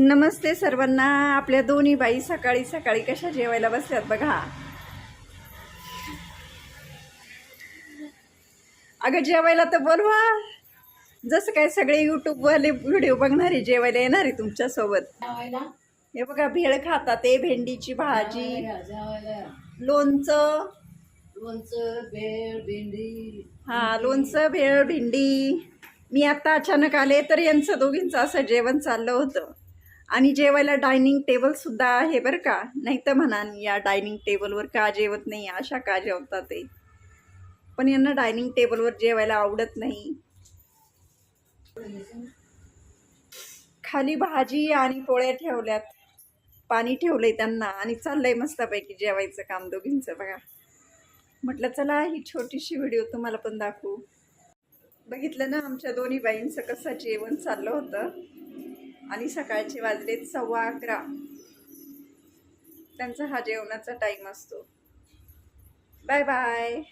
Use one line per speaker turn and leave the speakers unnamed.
नमस्ते सर्वांना. आपल्या दोन्ही बाई सकाळी सकाळी कशा जेवायला बसल्यात बघा. अगं जेवायला तर बोलवा. जसं काय सगळे यूट्यूबवाले व्हिडिओ बघणारे जेवायला येणारे तुमच्यासोबत. हे बघा भेळ खातात ते भेंडीची भाजी लोणचं.
लोणचं भेळ भेंडी.
हा लोणचं भेळ भेंडी. मी आता अचानक आले तर यांचं दोघींचं असं जेवण चाललं होतं. आणि जेवायला डायनिंग टेबल सुद्धा आहे बरं का. नाही तर म्हणान या डायनिंग टेबलवर का जेवत नाही अशा का जेवतात ते? पण यांना डायनिंग टेबलवर जेवायला आवडत नाही. खाली भाजी आणि पोळ्या ठेवल्यात. पाणी ठेवलंय त्यांना आणि चाललंय मस्तपैकी जेवायचं काम दोघींचं बघा. म्हटलं चला ही छोटीशी व्हिडिओ तुम्हाला पण दाखवू. बघितलं ना आमच्या दोन्ही बाईंचं कसं जेवण चाललं होतं. आणि सकाळचे वाजलेत सव्वा अकरा. त्यांचा हा जेवणाचा टाईम असतो. Bye bye